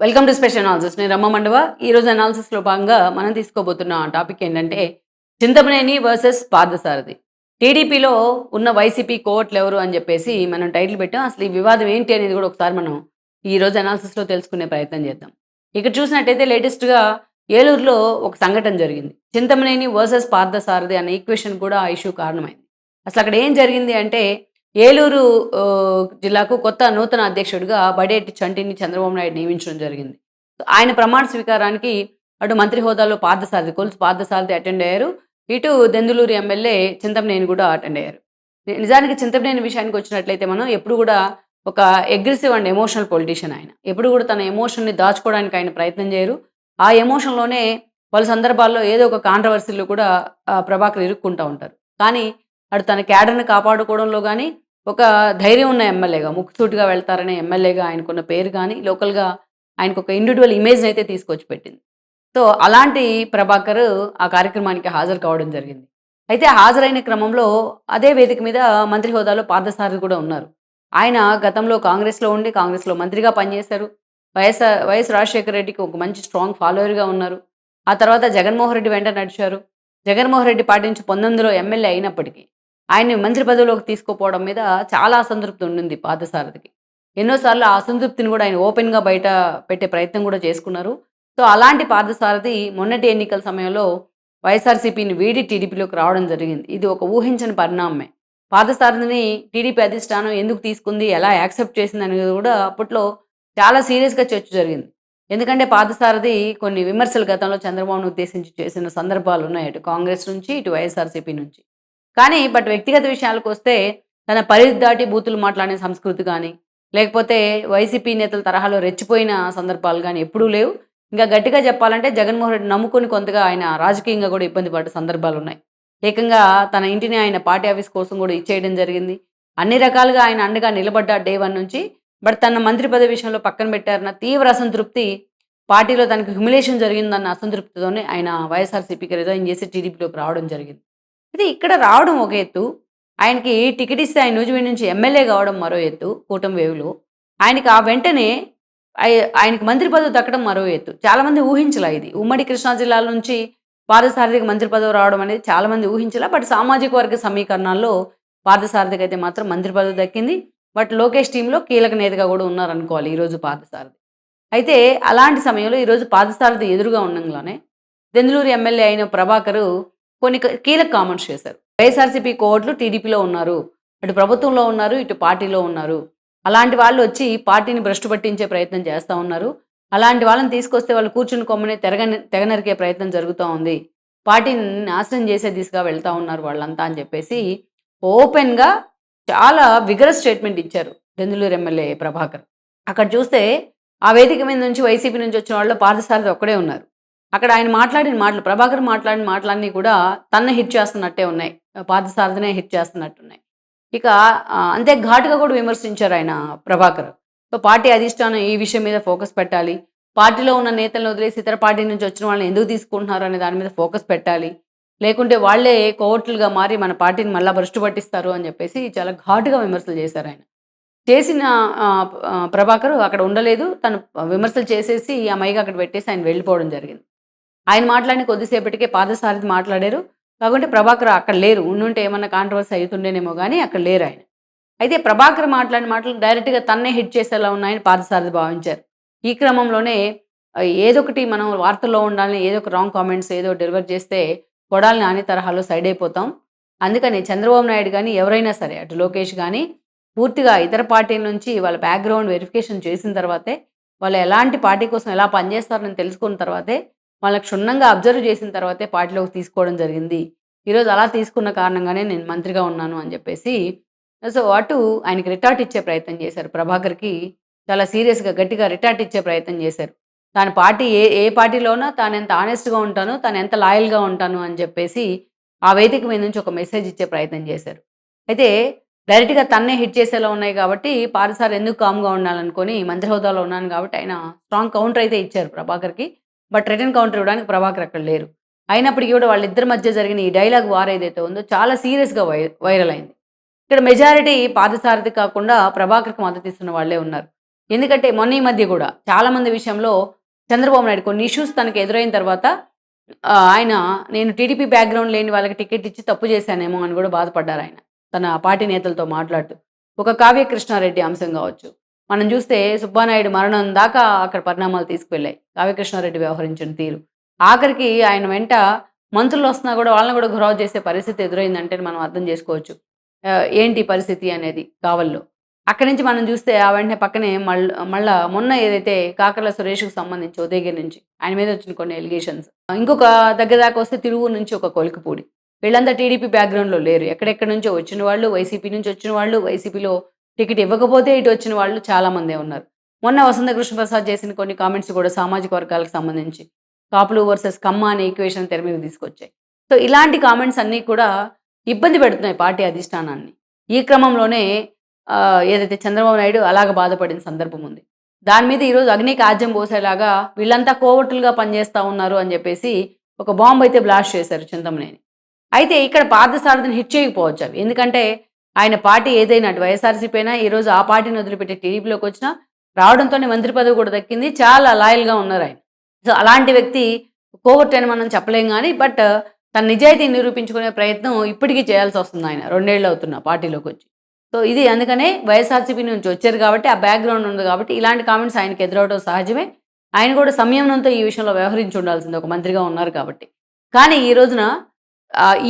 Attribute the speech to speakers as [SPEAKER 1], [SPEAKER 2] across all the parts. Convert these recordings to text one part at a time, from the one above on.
[SPEAKER 1] Welcome to special analysis నేను రమ్మ మండవ. ఈ రోజు అనాలిసిస్లో భాగంగా మనం తీసుకోబోతున్న టాపిక్ ఏంటంటే చింతమనేని వర్సెస్ పార్థసారథి. టీడీపీలో ఉన్న వైసీపీ కోవట్లు ఎవరు అని చెప్పేసి మనం టైటిల్ పెట్టాం. అసలు ఈ వివాదం ఏంటి అనేది కూడా ఒకసారి మనం ఈ రోజు అనాలిసిస్లో తెలుసుకునే ప్రయత్నం చేద్దాం. ఇక్కడ చూసినట్టయితే లేటెస్ట్గా ఏలూరులో ఒక సంఘటన జరిగింది. చింతమనేని వర్సెస్ పార్థసారథి అనే ఈక్వేషన్ కూడా ఆ ఇష్యూ కారణమైంది. అసలు అక్కడ ఏం జరిగింది అంటే ఏలూరు జిల్లాకు కొత్త నూతన అధ్యక్షుడిగా బడేటి చంటిని చంద్రబాబు నాయుడు నియమించడం జరిగింది. ఆయన ప్రమాణ స్వీకారానికి అటు మంత్రి హోదాలో పార్థసారథి కొలుసు పార్థసారథి అటెండ్ అయ్యారు. ఇటు దెందులూరు ఎమ్మెల్యే చింతమనేని కూడా అటెండ్ అయ్యారు. నిజానికి చింతమనేని విషయానికి వచ్చినట్లయితే మనం ఎప్పుడు కూడా ఒక అగ్రెసివ్ అండ్ ఎమోషనల్ పొలిటీషియన్ ఆయన. ఎప్పుడు కూడా తన ఎమోషన్ని దాచుకోవడానికి ఆయన ప్రయత్నం చేయరు. ఆ ఎమోషన్లోనే పలు సందర్భాల్లో ఏదో ఒక కాంట్రవర్సీలో కూడా ప్రభాకర్ ఇరుక్కుంటూ ఉంటారు. కానీ అటు తన క్యాడర్ని కాపాడుకోవడంలో కానీ ఒక ధైర్యం ఉన్న ఎమ్మెల్యేగా ముక్కుసూటిగా వెళ్తారనే ఎమ్మెల్యేగా ఆయనకున్న పేరు కానీ లోకల్గా ఆయనకు ఒక ఇండివిజువల్ ఇమేజ్ అయితే తీసుకొచ్చి పెట్టింది. సో అలాంటి ప్రభాకర్ ఆ కార్యక్రమానికి హాజరు కావడం జరిగింది. అయితే హాజరైన క్రమంలో అదే వేదిక మీద మంత్రి హోదాలో పార్థసారథి కూడా ఉన్నారు. ఆయన గతంలో కాంగ్రెస్లో ఉండి కాంగ్రెస్లో మంత్రిగా పనిచేశారు. వైఎస్ వైఎస్ రాజశేఖర రెడ్డికి ఒక మంచి స్ట్రాంగ్ ఫాలోవర్గా ఉన్నారు. ఆ తర్వాత జగన్మోహన్ రెడ్డి వెంట నడిచారు. జగన్మోహన్ రెడ్డి పాటించి పంతొమ్మిదిలో ఎమ్మెల్యే అయినప్పటికీ ఆయన్ని మంత్రి పదవిలోకి తీసుకుపోవడం మీద చాలా అసంతృప్తి ఉండింది పాదసారథికి ఎన్నోసార్లు ఆ అసంతృప్తిని కూడా ఆయన ఓపెన్గా బయట పెట్టే ప్రయత్నం కూడా చేసుకున్నారు. సో అలాంటి పార్థసారథి మొన్నటి ఎన్నికల సమయంలో వైఎస్ఆర్సీపీని వీడి టీడీపీలోకి రావడం జరిగింది. ఇది ఒక ఊహించని పరిణామమే. పార్థసారథిని టీడీపీ అధిష్టానం ఎందుకు తీసుకుంది ఎలా యాక్సెప్ట్ చేసింది అనేది కూడా అప్పట్లో చాలా సీరియస్గా చర్చ జరిగింది. ఎందుకంటే పార్థసారథి కొన్ని విమర్శలు గతంలో చంద్రబాబును ఉద్దేశించి చేసిన సందర్భాలు ఉన్నాయి. అటు కాంగ్రెస్ నుంచి ఇటు వైఎస్ఆర్సీపీ నుంచి. కానీ బట్ వ్యక్తిగత విషయాలకు వస్తే తన పరిధి దాటి బూతులు మాట్లాడే సంస్కృతి కానీ లేకపోతే వైసీపీ నేతల తరహాలో రెచ్చిపోయిన సందర్భాలు కానీ ఎప్పుడూ లేవు. ఇంకా గట్టిగా చెప్పాలంటే జగన్మోహన్ రెడ్డి నమ్ముకొని కొంతగా ఆయన రాజకీయంగా కూడా ఇబ్బంది పడ్డ సందర్భాలు ఉన్నాయి. ఏకంగా తన ఇంటిని ఆయన పార్టీ ఆఫీస్ కోసం కూడా ఇచ్చేయడం జరిగింది. అన్ని రకాలుగా ఆయన అండగా నిలబడ్డ డే వన్ నుంచి బట్ తన మంత్రి పదవి విషయంలో పక్కన పెట్టారన్న తీవ్ర అసంతృప్తి పార్టీలో తనకు హ్యుమిలేషన్ జరిగిందన్న అసంతృప్తితోనే ఆయన వైఎస్ఆర్సీపీకి రిజైన్ చేసి టీడీపీలోకి రావడం జరిగింది. అయితే ఇక్కడ రావడం ఒక ఎత్తు. ఆయనకి టికెట్ ఇస్తే ఆయన నూజివీడి నుంచి ఎమ్మెల్యే కావడం మరో ఎత్తు కూటమి వేవులో. ఆయనకి ఆ వెంటనే ఆయనకి మంత్రి పదవి దక్కడం మరో ఎత్తు. చాలామంది ఊహించలే ఇది. ఉమ్మడి కృష్ణా జిల్లాల నుంచి పార్థసారథికి మంత్రి పదవి రావడం అనేది చాలామంది ఊహించలే. బట్ సామాజిక వర్గ సమీకరణాల్లో పార్థసారథికి అయితే మాత్రం మంత్రి పదవి దక్కింది. బట్ లోకేష్ టీంలో కీలక నేతగా కూడా ఉన్నారనుకోవాలి ఈరోజు పార్థసారథి అయితే అలాంటి సమయంలో ఈరోజు పార్థసారథి ఎదురుగా ఉండగానే దెందులూరు ఎమ్మెల్యే అయిన ప్రభాకరు కొన్ని కీలక కామెంట్స్ చేశారు. వైఎస్ఆర్సీపీ కోవట్లు టీడీపీలో ఉన్నారు అటు ప్రభుత్వంలో ఉన్నారు ఇటు పార్టీలో ఉన్నారు. అలాంటి వాళ్ళు వచ్చి పార్టీని భ్రష్టు పట్టించే ప్రయత్నం చేస్తూ ఉన్నారు. అలాంటి వాళ్ళని తీసుకొస్తే వాళ్ళు కూర్చుని కొమ్మని తెరగ తెగనరికే ప్రయత్నం జరుగుతూ ఉంది. పార్టీని నాశనం చేసే దిశగా వెళ్తూ ఉన్నారు వాళ్ళంతా అని చెప్పేసి ఓపెన్గా చాలా విగరస్ స్టేట్మెంట్ ఇచ్చారు దెందులూరు ఎమ్మెల్యే ప్రభాకర్. అక్కడ చూస్తే ఆ వేదిక మీద నుంచి వైసీపీ నుంచి వచ్చిన వాళ్ళు పార్థసారథి ఒక్కడే ఉన్నారు. అక్కడ ఆయన మాట్లాడిన మాటలు ప్రభాకర్ మాట్లాడిన మాటలన్నీ కూడా తన్నే హిట్ చేస్తున్నట్టే ఉన్నాయి. పార్థసారథినే హిట్ చేస్తున్నట్టున్నాయి. ఇక అంతే ఘాటుగా కూడా విమర్శించారు ఆయన ప్రభాకర్. సో పార్టీ అధిష్టానం ఈ విషయం మీద ఫోకస్ పెట్టాలి. పార్టీలో ఉన్న నేతలను వదిలేసి ఇతర పార్టీ నుంచి వచ్చిన వాళ్ళని ఎందుకు తీసుకుంటున్నారు అనే దాని మీద ఫోకస్ పెట్టాలి. లేకుంటే వాళ్ళే కోవట్లుగా మారి మన పార్టీని మళ్ళా భ్రష్టు పట్టిస్తారు అని చెప్పేసి చాలా ఘాటుగా విమర్శలు చేశారు ఆయన. చేసిన ప్రభాకర్ అక్కడ ఉండలేదు. తను విమర్శలు చేసేసి ఆ మైగా అక్కడ పెట్టేసి ఆయన వెళ్ళిపోవడం జరిగింది. ఆయన మాట్లాడిన కొద్దిసేపటికే పాదసారథి మాట్లాడారు. కాకుంటే ప్రభాకర్ అక్కడ లేరు. ఉండుంటే ఏమన్నా కాంట్రవర్సీ అవుతుండేనేమో కానీ అక్కడ లేరు ఆయన. అయితే ప్రభాకర్ మాట్లాడిన మాటలు డైరెక్ట్గా తన్నే హిట్ చేసేలా ఉన్నాయని పాదసారథి భావించారు. ఈ క్రమంలోనే ఏదొకటి మనం వార్తల్లో ఉండాలని ఏదో ఒక రాంగ్ కామెంట్స్ ఏదో డెలివర్ చేస్తే కొడాలని నాని తరహాలో సైడ్ అయిపోతాం. అందుకని చంద్రబాబు నాయుడు కానీ ఎవరైనా సరే అటు లోకేష్ కానీ పూర్తిగా ఇతర పార్టీల నుంచి వాళ్ళ బ్యాక్గ్రౌండ్ వెరిఫికేషన్ చేసిన తర్వాతే వాళ్ళు ఎలాంటి పార్టీ కోసం ఎలా పనిచేస్తారని తెలుసుకున్న తర్వాతే వాళ్ళకి క్షుణ్ణంగా అబ్జర్వ్ చేసిన తర్వాతే పార్టీలోకి తీసుకోవడం జరిగింది. ఈరోజు అలా తీసుకున్న కారణంగానే నేను మంత్రిగా ఉన్నాను అని చెప్పేసి సో అటు ఆయనకి రిటార్ట్ ఇచ్చే ప్రయత్నం చేశారు. ప్రభాకర్కి చాలా సీరియస్గా గట్టిగా రిటార్ట్ ఇచ్చే ప్రయత్నం చేశారు. తాను పార్టీ ఏ ఏ పార్టీలోనా తాను ఎంత ఆనెస్ట్గా ఉంటాను తాను ఎంత లాయల్గా ఉంటాను అని చెప్పేసి ఆ వేదిక మీద నుంచి ఒక మెసేజ్ ఇచ్చే ప్రయత్నం చేశారు. అయితే డైరెక్ట్గా తన్నే హిట్ చేసేలా ఉన్నాయి కాబట్టి పారిసార్ ఎందుకు కామ్గా ఉండాలనుకొని మంత్రి హోదాలో ఉన్నాను కాబట్టి ఆయన స్ట్రాంగ్ కౌంటర్ అయితే ఇచ్చారు ప్రభాకర్కి. బట్ రిటర్న్ కౌంటర్ ఇవ్వడానికి ప్రభాకర్ అక్కడ లేరు. అయినప్పటికీ కూడా వాళ్ళిద్దరి మధ్య జరిగిన ఈ డైలాగ్ వార్ ఏదైతే ఉందో చాలా సీరియస్గా వై వైరల్ అయింది. ఇక్కడ మెజారిటీ పాదసారథి కాకుండా ప్రభాకర్కి మద్దతు ఇస్తున్న వాళ్ళే ఉన్నారు. ఎందుకంటే మొన్న ఈ మధ్య కూడా చాలామంది విషయంలో చంద్రబాబు నాయుడు కొన్ని ఇష్యూస్ తనకు ఎదురైన తర్వాత ఆయన నేను టీడీపీ బ్యాక్గ్రౌండ్ లేని వాళ్ళకి టికెట్ ఇచ్చి తప్పు చేశానేమో అని కూడా బాధపడ్డారు ఆయన. తన పార్టీ నేతలతో మాట్లాడుతూ. ఒక కావ్య కృష్ణారెడ్డి అంశం కావచ్చు. మనం చూస్తే సుబ్బానాయుడు మరణం దాకా అక్కడ పరిణామాలు తీసుకువెళ్ళాయి. కావ్యకృష్ణారెడ్డి వ్యవహరించిన తీరు. ఆఖరికి ఆయన వెంట మంత్రులు వస్తున్నా కూడా వాళ్ళని కూడా గురవ చేసే పరిస్థితి ఎదురైందంటే మనం అర్థం చేసుకోవచ్చు. ఏంటి పరిస్థితి అనేది కావల్లో అక్కడి నుంచి మనం చూస్తే ఆ వెంటనే పక్కనే మళ్ళీ మళ్ళా మొన్న ఏదైతే కాకర్ల సురేష్కు సంబంధించి ఉదయగిరి నుంచి ఆయన మీద వచ్చిన కొన్ని ఎలిగేషన్స్ ఇంకొక దగ్గర దాకా వస్తే తిరువు నుంచి ఒక కొలికపూడి. వీళ్ళంతా టీడీపీ బ్యాక్గ్రౌండ్లో లేరు. ఎక్కడెక్కడి నుంచో వచ్చిన వాళ్ళు వైసీపీ నుంచి వచ్చిన వాళ్ళు వైసీపీలో టికెట్ ఇవ్వకపోతే ఇటు వచ్చిన వాళ్ళు చాలా మందే ఉన్నారు. మొన్న వసంత కృష్ణప్రసాద్ చేసిన కొన్ని కామెంట్స్ కూడా సామాజిక వర్గాలకు సంబంధించి కాపులు వర్సెస్ కమ్మ అనే ఈక్వేషన్ తెర మీద తీసుకొచ్చాయి. సో ఇలాంటి కామెంట్స్ అన్నీ కూడా ఇబ్బంది పెడుతున్నాయి పార్టీ అధిష్టానాన్ని. ఈ క్రమంలోనే ఏదైతే చంద్రబాబు నాయుడు అలాగ బాధపడిన సందర్భం ఉంది. దాని మీద ఈరోజు అగ్నికి ఆజ్యం పోసేలాగా వీళ్ళంతా కోవట్లుగా పనిచేస్తూ ఉన్నారు అని చెప్పేసి ఒక బాంబు అయితే బ్లాస్ట్ చేశారు చింతమనేని. అయితే ఇక్కడ పార్థసారథిని హిట్ చేయకపోవచ్చు అవి. ఎందుకంటే ఆయన పార్టీ ఏదైనా వైఎస్ఆర్సీపీ అయినా ఈరోజు ఆ పార్టీని వదిలిపెట్టి టీడీపీలోకి వచ్చినా రావడంతోనే మంత్రి పదవి కూడా దక్కింది. చాలా లాయల్గా ఉన్నారు ఆయన. సో అలాంటి వ్యక్తి కోవర్ట్ అని మనం చెప్పలేం కానీ బట్ తన నిజాయితీ నిరూపించుకునే ప్రయత్నం ఇప్పటికీ చేయాల్సి వస్తుంది ఆయన. రెండేళ్ళు అవుతున్న పార్టీలోకి వచ్చి. సో ఇది అందుకనే వైఎస్ఆర్సీపీ నుంచి వచ్చారు కాబట్టి ఆ బ్యాక్గ్రౌండ్ ఉంది కాబట్టి ఇలాంటి కామెంట్స్ ఆయనకి ఎదురవడం సహజమే. ఆయన కూడా సంయమనంతో ఈ విషయంలో వ్యవహరించి ఉండాల్సింది ఒక మంత్రిగా ఉన్నారు కాబట్టి. కానీ ఈ రోజున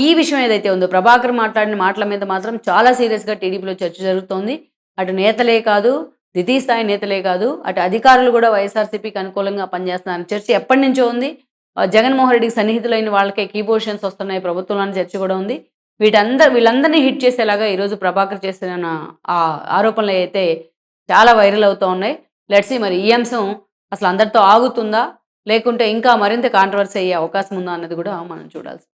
[SPEAKER 1] ఈ విషయం ఏదైతే ఉందో ప్రభాకర్ మాట్లాడిన మాటల మీద మాత్రం చాలా సీరియస్గా టీడీపీలో చర్చ జరుగుతోంది. అటు నేతలే కాదు ద్వితీయ స్థాయి నేతలే కాదు అటు అధికారులు కూడా వైఎస్ఆర్సీపీకి అనుకూలంగా పనిచేస్తున్నారని చర్చ ఎప్పటి నుంచో ఉంది. జగన్మోహన్ రెడ్డికి సన్నిహితులైన వాళ్ళకే కీపోషన్స్ వస్తున్నాయి ప్రభుత్వంలో అని చర్చ కూడా ఉంది. వీటందరూ వీళ్ళందరినీ హిట్ చేసేలాగా ఈరోజు ప్రభాకర్ చేసిన ఆ ఆరోపణలు అయితే చాలా వైరల్ అవుతూ ఉన్నాయి. లెట్సి మరి ఈ అంశం అసలు అందరితో ఆగుతుందా? లేకుంటే ఇంకా మరింత కాంట్రవర్సీ అయ్యే అవకాశం ఉందా అన్నది కూడా మనం చూడాల్సి